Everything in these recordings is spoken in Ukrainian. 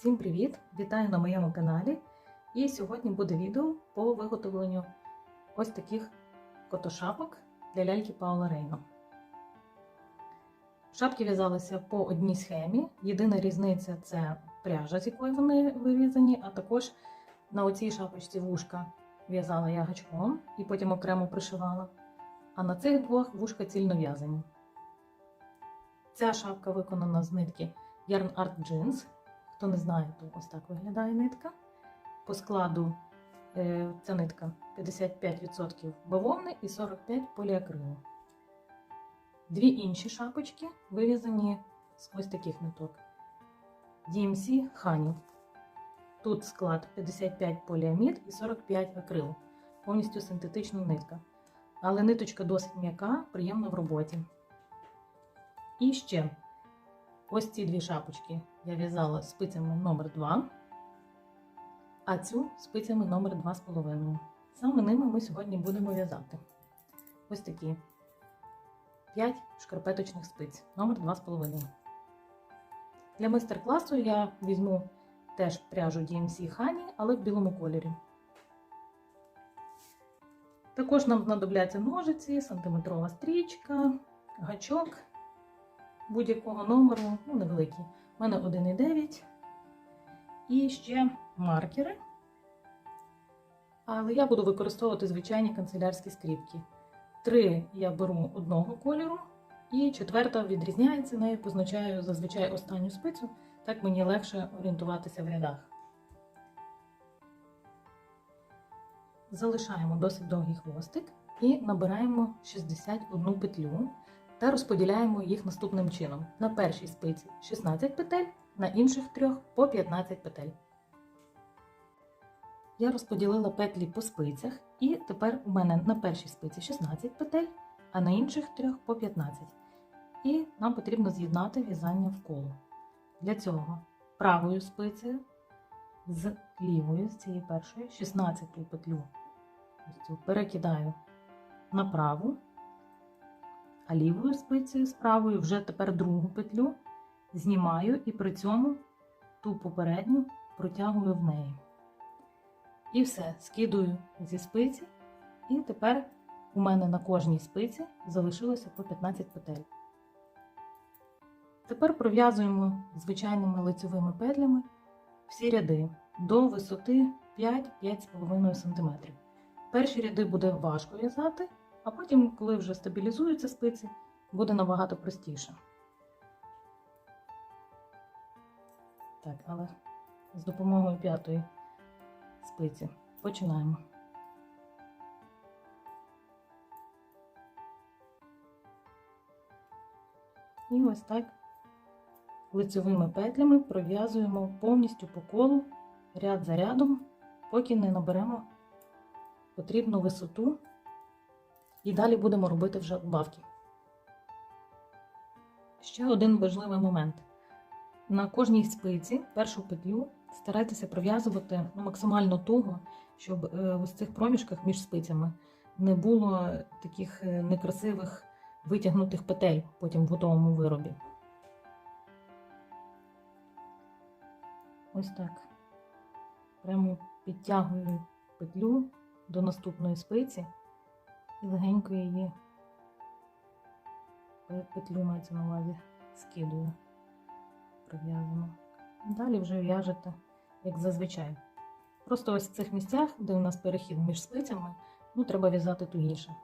Всім привіт! Вітаю на моєму каналі. І сьогодні буде відео по виготовленню ось таких котошапок для ляльки Паула Рейно. Шапки в'язалися по одній схемі. Єдина різниця це пряжа, з якої вони вирізані, а також на оцій шапочці вушка в'язала я гачком і потім окремо пришивала. А на цих двох вушка цільно в'язані. Ця шапка виконана з нитки Yarn Art Jeans. Хто не знає, то ось так виглядає нитка. По складу е, ця нитка 55% бавовни і 45% поліакрилу. Дві інші шапочки вив'язані з ось таких ниток. DMC Honey. Тут склад 55 поліамід і 45 акрил. Повністю синтетична нитка. Але ниточка досить м'яка, приємна в роботі. І ще ось ці дві шапочки я в'язала спицями номер 2 а цю спицями номер 2,5. Саме ними ми сьогодні будемо в'язати. Ось такі 5 шкарпеточних спиць номер 2,5. Для майстер-класу я візьму теж пряжу DMC Honey, але в білому кольорі. Також нам знадобляться ножиці, сантиметрова стрічка, гачок будь-якого номеру, ну невеликий. У мене 1,9. І ще маркери. Але я буду використовувати звичайні канцелярські скріпки. Три я беру одного кольору, і четверта відрізняється, нею позначаю зазвичай останню спицю, так мені легше орієнтуватися в рядах. Залишаємо досить довгий хвостик і набираємо 61 петлю та розподіляємо їх наступним чином. На першій спиці 16 петель, на інших трьох по 15 петель. Я розподілила петлі по спицях, і тепер у мене на першій спиці 16 петель, а на інших трьох по 15. І нам потрібно з'єднати в'язання в коло. Для цього правою спицею з лівою, з цієї першої, 16 петлю перекидаю на праву, а лівою спицею з правою вже тепер другу петлю знімаю і при цьому ту попередню протягую в неї. І все, скидую зі спиці, і тепер у мене на кожній спиці залишилося по 15 петель. Тепер пров'язуємо звичайними лицевими петлями всі ряди до висоти 5-5,5 см. Перші ряди буде важко в'язати, а потім, коли вже стабілізуються спиці, буде набагато простіше. Так, але з допомогою п'ятої спиці починаємо. І ось так лицевими петлями пров'язуємо повністю по колу ряд за рядом, поки не наберемо потрібну висоту, і далі будемо робити вже убавки. Ще один важливий момент. На кожній спиці першу петлю старайтеся пров'язувати максимально туго, щоб е, ось цих проміжках між спицями не було таких е, некрасивих витягнутих петель потім в готовому виробі. Ось так. Прямо підтягую петлю до наступної спиці і легенько її петлю мається на увазі скидую пров'язано. Далі вже в'яжете, як зазвичай. Просто ось в цих місцях, де у нас перехід між спицями, ну, треба в'язати тугіше.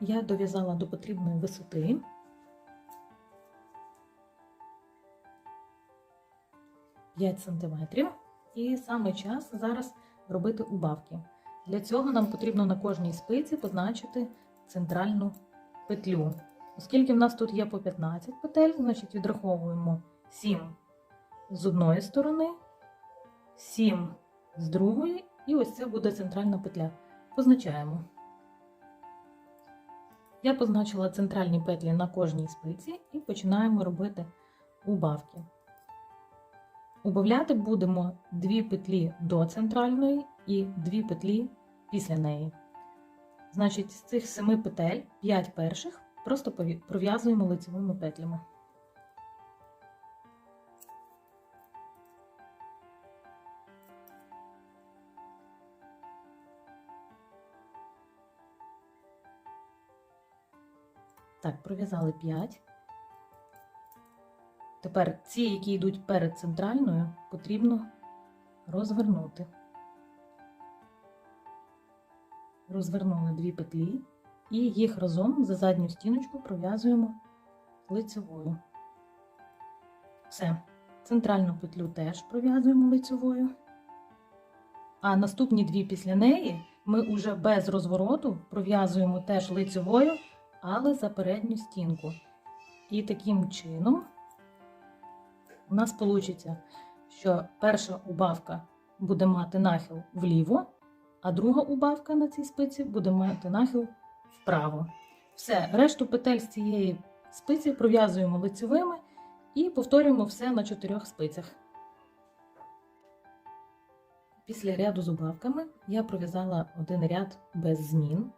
Я дов'язала до потрібної висоти. Сантиметрів. І саме час зараз робити убавки. Для цього нам потрібно на кожній спиці позначити центральну петлю. Оскільки в нас тут є по 15 петель, значить відраховуємо 7 з одної сторони, 7 з другої, і ось це буде центральна петля. Позначаємо. Я позначила центральні петлі на кожній спиці і починаємо робити убавки. Убавляти будемо 2 петлі до центральної і 2 петлі після неї. Значить, з цих семи петель п'ять перших просто пров'язуємо лицевими петлями. Так, пров'язали 5. Тепер ці, які йдуть перед центральною, потрібно розвернути. Розвернули дві петлі і їх разом за задню стіночку пров'язуємо лицевою. Все. Центральну петлю теж пров'язуємо лицевою. А наступні дві після неї ми уже без розвороту пров'язуємо теж лицевою, але за передню стінку. І таким чином у нас вийде, що перша убавка буде мати нахил вліво, а друга убавка на цій спиці буде мати нахил вправо. Все, решту петель з цієї спиці пров'язуємо лицевими і повторюємо все на чотирьох спицях. Після ряду з убавками я пров'язала один ряд без змін,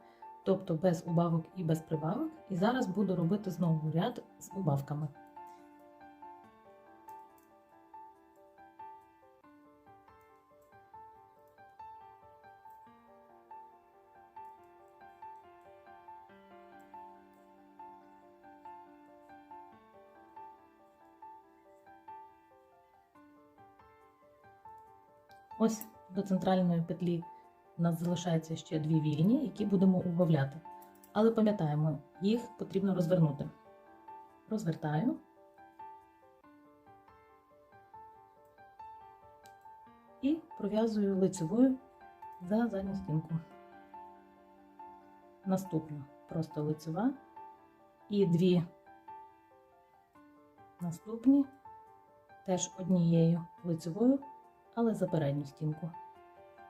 тобто без убавок і без прибавок, і зараз буду робити знову ряд з убавками. Ось до центральної петлі у нас залишається ще дві вільні, які будемо убавляти. Але пам'ятаємо, їх потрібно розвернути. Розвертаю. І пров'язую лицевою за задню стінку. Наступна просто лицева і дві наступні теж однією лицевою але за передню стінку.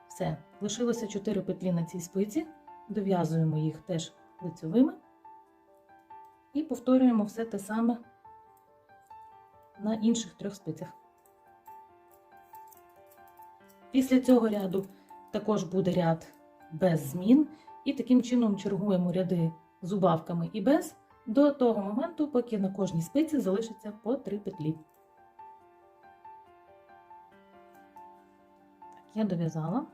Все, лишилося 4 петлі на цій спиці, дов'язуємо їх теж лицевими і повторюємо все те саме на інших трьох спицях. Після цього ряду також буде ряд без змін, і таким чином чергуємо ряди з убавками і без до того моменту, поки на кожній спиці залишиться по 3 петлі. Я дов'язала.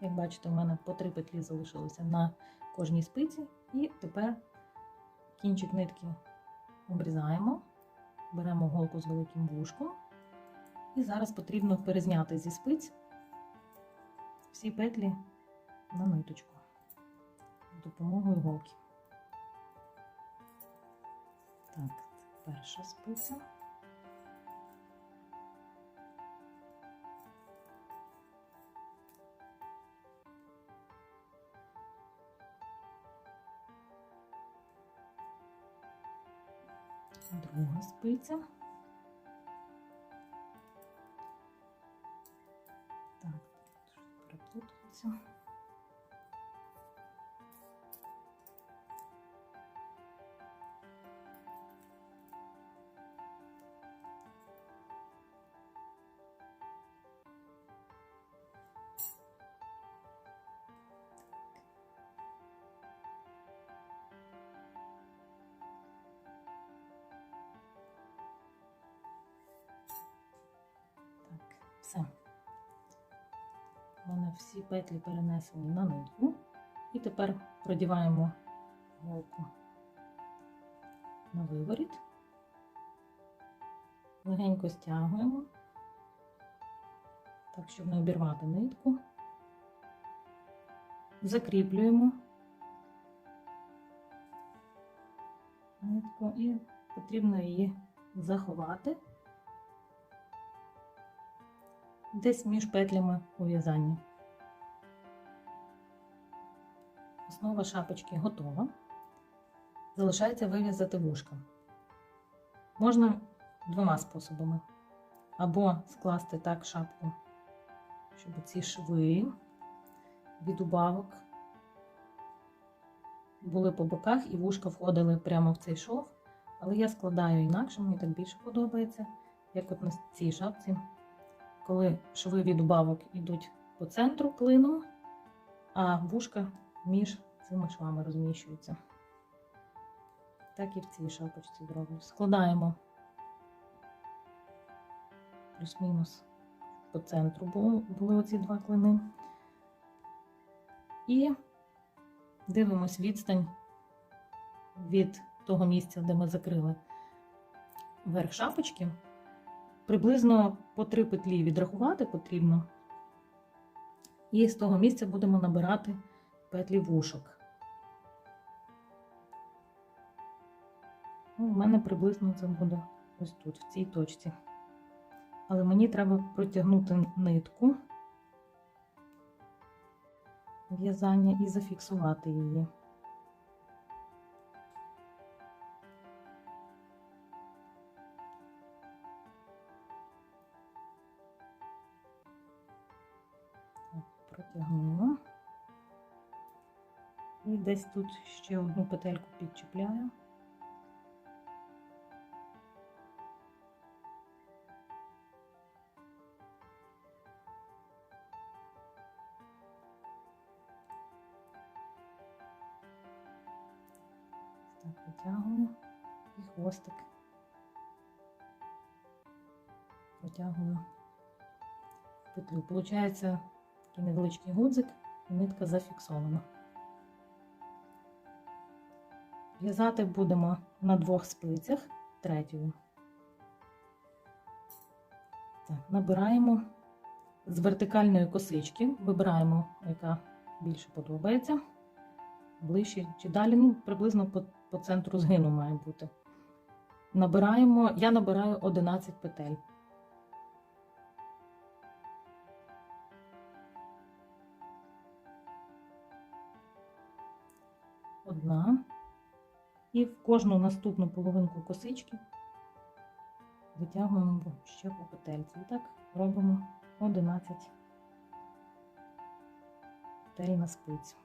Як бачите, у мене по три петлі залишилося на кожній спиці. І тепер кінчик нитки обрізаємо, беремо голку з великим вушком. І зараз потрібно перезняти зі спиць всі петлі на ниточку з допомогою голки. Так, перша спиця. Друга всі петлі перенесені на нитку. І тепер продіваємо голку на виворіт, легенько стягуємо, так, щоб не обірвати нитку, закріплюємо нитку і потрібно її заховати. десь між петлями у Основа шапочки готова. Залишається вив'язати вушка. Можна двома способами. Або скласти так шапку, щоб ці шви від убавок були по боках і вушка входили прямо в цей шов. Але я складаю інакше, мені так більше подобається, як от на цій шапці коли шви від убавок йдуть по центру клином, а вушка між цими швами розміщуються. Так і в цій шапочці зроблю. Складаємо плюс-мінус по центру були оці два клини. І дивимось відстань від того місця, де ми закрили верх шапочки, приблизно по три петлі відрахувати потрібно. І з того місця будемо набирати петлі вушок. Ну, У мене приблизно це буде ось тут, в цій точці. Але мені треба протягнути нитку в'язання і зафіксувати її. Десь тут ще одну петельку підчіпляю. Так, витягую і хвостик. Протягую петлю. Получається такий невеличкий гудзик нитка зафіксована. В'язати будемо на двох спицях третьою. Так, набираємо з вертикальної косички, вибираємо, яка більше подобається ближче чи далі, ну, приблизно по, по центру згину має бути. Набираємо, я набираю 11 петель. І в кожну наступну половинку косички витягуємо ще по петельці. І так робимо 11 петель на спицю.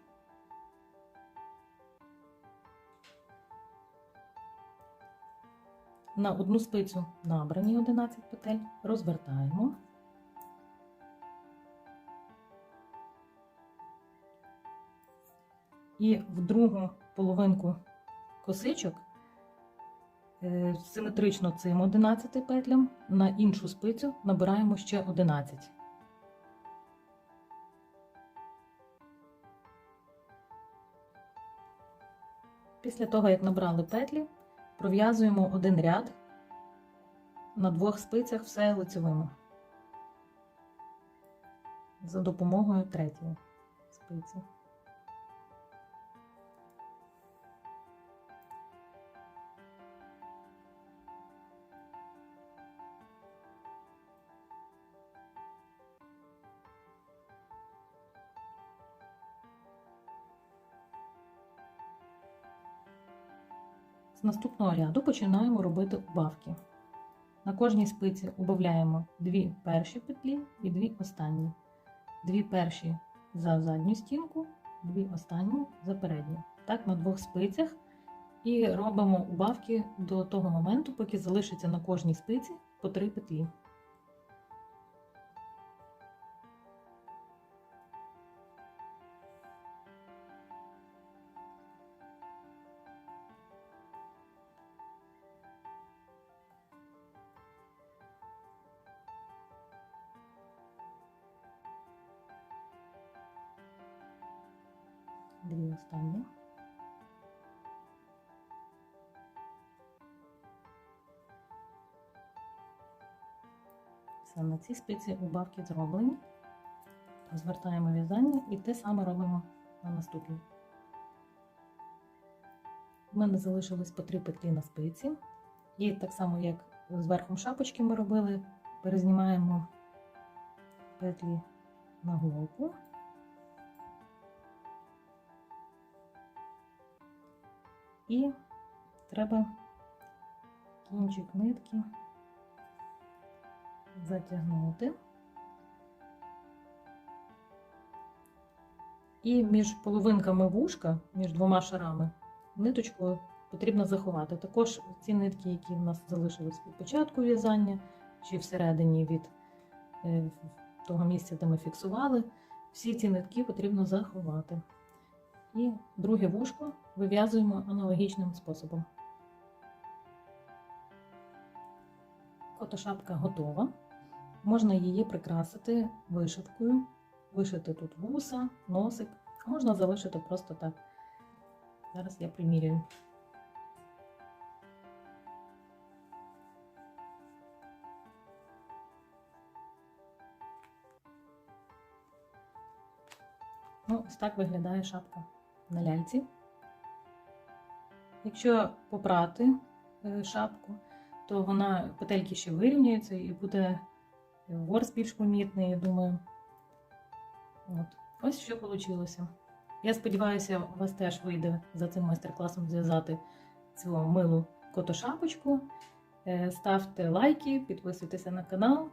На одну спицю набрані 11 петель, розвертаємо. І в другу половинку косичок е, симетрично цим 11 петлям на іншу спицю набираємо ще 11. Після того, як набрали петлі, пров'язуємо один ряд на двох спицях все лицевими за допомогою третьої спиці. З наступного ряду починаємо робити убавки. На кожній спиці убавляємо дві перші петлі і дві останні. Дві перші за задню стінку, дві останні за передню. Так, на двох спицях. І робимо убавки до того моменту, поки залишиться на кожній спиці по три петлі. Все, на цій спиці убавки зроблені. Розвертаємо в'язання і те саме робимо на наступній. У мене залишилось по три петлі на спиці. І так само, як з верхом шапочки ми робили, перезнімаємо петлі на головку. І треба кінчик нитки затягнути. І між половинками вушка, між двома шарами, ниточку потрібно заховати. Також ці нитки, які в нас залишились від початку в'язання, чи всередині від е, того місця, де ми фіксували, всі ці нитки потрібно заховати. І друге вушко вив'язуємо аналогічним способом. Котошапка готова. Можна її прикрасити вишивкою, вишити тут вуса, носик, можна залишити просто так. Зараз я примірюю. Ну, Ось так виглядає шапка на ляльці. Якщо попрати е, шапку, то вона петельки ще вирівнюється і буде ворс більш помітний, я думаю. От. Ось що вийшло. Я сподіваюся, у вас теж вийде за цим майстер-класом зв'язати цю милу котошапочку. Е, Ставте лайки, підписуйтеся на канал.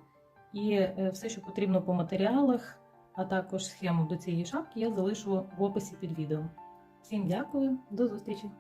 І е, все, що потрібно по матеріалах, а також схему до цієї шапки, я залишу в описі під відео. Всім дякую, до зустрічі!